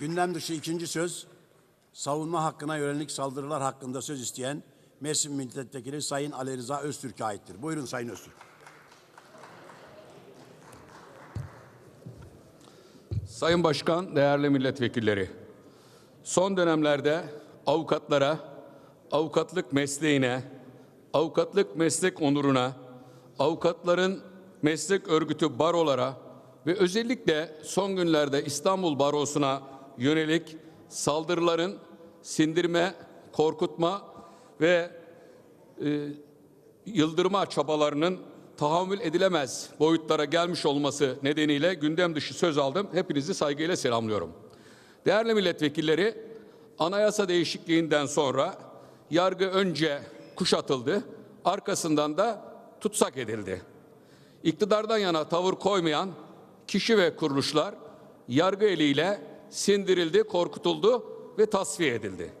Gündem dışı ikinci söz, savunma hakkına yönelik saldırılar hakkında söz isteyen Mersin Milletvekili Sayın Ali Rıza Öztürk'e aittir. Buyurun Sayın Öztürk. Sayın Başkan, değerli milletvekilleri. Son dönemlerde avukatlara, avukatlık mesleğine, avukatlık meslek onuruna, avukatların meslek örgütü barolara ve özellikle son günlerde İstanbul Barosu'na yönelik saldırıların sindirme, korkutma ve yıldırma çabalarının tahammül edilemez boyutlara gelmiş olması nedeniyle gündem dışı söz aldım. Hepinizi saygıyla selamlıyorum. Değerli milletvekilleri, anayasa değişikliğinden sonra yargı önce kuşatıldı, arkasından da tutsak edildi. İktidardan yana tavır koymayan kişi ve kuruluşlar yargı eliyle sindirildi, korkutuldu ve tasfiye edildi.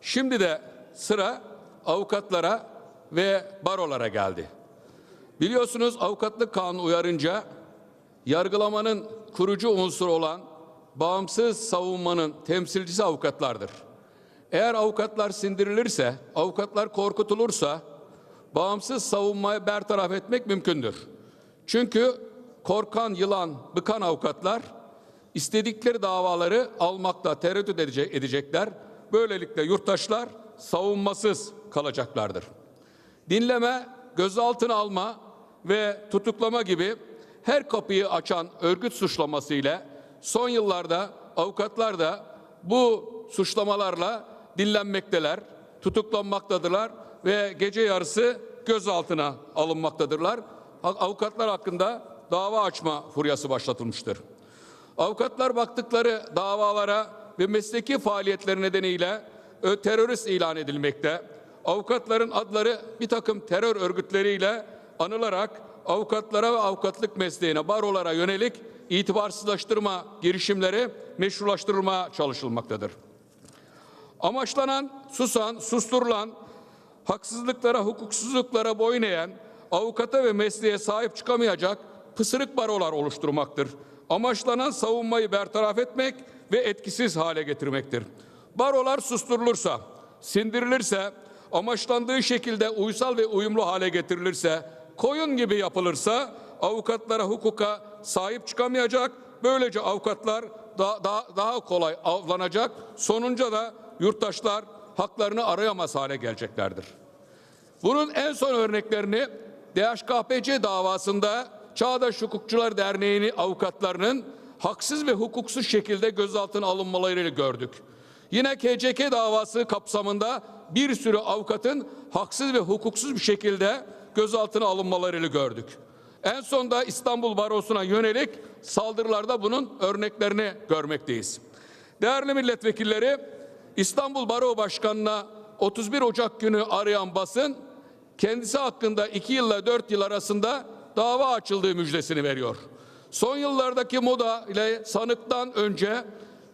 Şimdi de sıra avukatlara ve barolara geldi. Biliyorsunuz avukatlık kanunu uyarınca yargılamanın kurucu unsuru olan bağımsız savunmanın temsilcisi avukatlardır. Eğer avukatlar sindirilirse, avukatlar korkutulursa bağımsız savunmayı bertaraf etmek mümkündür. Çünkü korkan, yılan, bıkan avukatlar istedikleri davaları almakta tereddüt edecek, edecekler. Böylelikle yurttaşlar savunmasız kalacaklardır. Dinleme, gözaltına alma ve tutuklama gibi her kapıyı açan örgüt suçlaması ile son yıllarda avukatlar da bu suçlamalarla dinlenmekteler, tutuklanmaktadırlar ve gece yarısı gözaltına alınmaktadırlar. Avukatlar hakkında dava açma furyası başlatılmıştır. Avukatlar baktıkları davalara ve mesleki faaliyetleri nedeniyle terörist ilan edilmekte. Avukatların adları bir takım terör örgütleriyle anılarak avukatlara ve avukatlık mesleğine, barolara yönelik itibarsızlaştırma girişimleri meşrulaştırılmaya çalışılmaktadır. Amaçlanan, susan, susturulan, haksızlıklara, hukuksuzluklara boyun eğen, avukata ve mesleğe sahip çıkamayacak pısırık barolar oluşturmaktır. Amaçlanan savunmayı bertaraf etmek ve etkisiz hale getirmektir. Barolar susturulursa, sindirilirse, amaçlandığı şekilde uysal ve uyumlu hale getirilirse, koyun gibi yapılırsa avukatlara hukuka sahip çıkamayacak. Böylece avukatlar daha, daha, daha kolay avlanacak. Sonunca da yurttaşlar haklarını arayamaz hale geleceklerdir. Bunun en son örneklerini DHKPC davasında Çağdaş Hukukçular Derneği'nin avukatlarının haksız ve hukuksuz şekilde gözaltına alınmalarıyla gördük. Yine KCK davası kapsamında bir sürü avukatın haksız ve hukuksuz bir şekilde gözaltına alınmalarıyla gördük. En son da İstanbul Barosu'na yönelik saldırılarda bunun örneklerini görmekteyiz. Değerli milletvekilleri, İstanbul Baro Başkanı'na 31 Ocak günü arayan basın kendisi hakkında 2 yılla 4 yıl arasında dava açıldığı müjdesini veriyor. Son yıllardaki moda ile sanıktan önce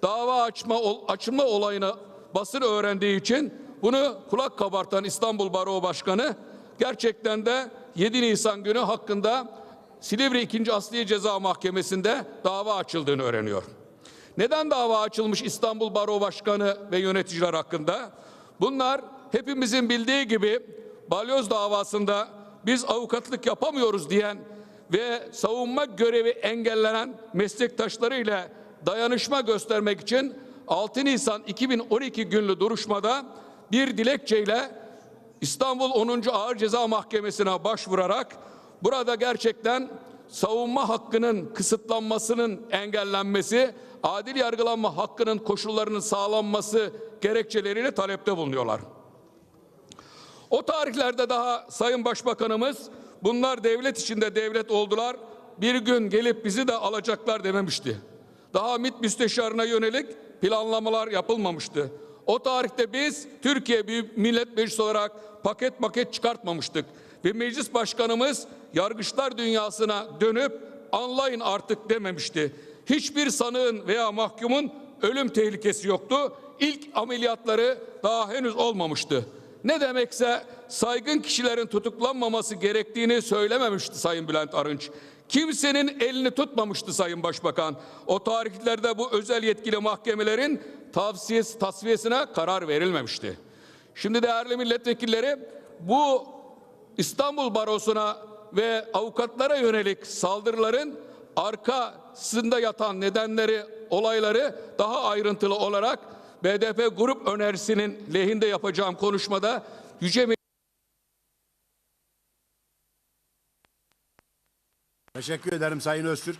dava açma açılma olayını basın öğrendiği için bunu kulak kabartan İstanbul Baro Başkanı gerçekten de 7 Nisan günü hakkında Silivri 2. Asliye Ceza Mahkemesi'nde dava açıldığını öğreniyor. Neden dava açılmış İstanbul Baro Başkanı ve yöneticiler hakkında? Bunlar hepimizin bildiği gibi balyoz davasında biz avukatlık yapamıyoruz diyen ve savunma görevi engellenen meslektaşlarıyla dayanışma göstermek için 6 Nisan 2012 günlü duruşmada bir dilekçeyle İstanbul 10. Ağır Ceza Mahkemesi'ne başvurarak burada gerçekten savunma hakkının kısıtlanmasının engellenmesi, adil yargılanma hakkının koşullarının sağlanması gerekçeleriyle talepte bulunuyorlar. O tarihlerde daha Sayın Başbakanımız bunlar devlet içinde devlet oldular. Bir gün gelip bizi de alacaklar dememişti. Daha MİT müsteşarına yönelik planlamalar yapılmamıştı. O tarihte biz Türkiye Büyük Millet Meclisi olarak paket maket çıkartmamıştık. Ve meclis başkanımız yargıçlar dünyasına dönüp anlayın artık dememişti. Hiçbir sanığın veya mahkumun ölüm tehlikesi yoktu. İlk ameliyatları daha henüz olmamıştı. Ne demekse saygın kişilerin tutuklanmaması gerektiğini söylememişti Sayın Bülent Arınç. Kimsenin elini tutmamıştı Sayın Başbakan. O tarihlerde bu özel yetkili mahkemelerin tavsiyesi, tasfiyesine karar verilmemişti. Şimdi değerli milletvekilleri bu İstanbul Barosu'na ve avukatlara yönelik saldırıların arkasında yatan nedenleri, olayları daha ayrıntılı olarak BDP grup önerisinin lehinde yapacağım konuşmada Yüce Teşekkür ederim Sayın Öztürk.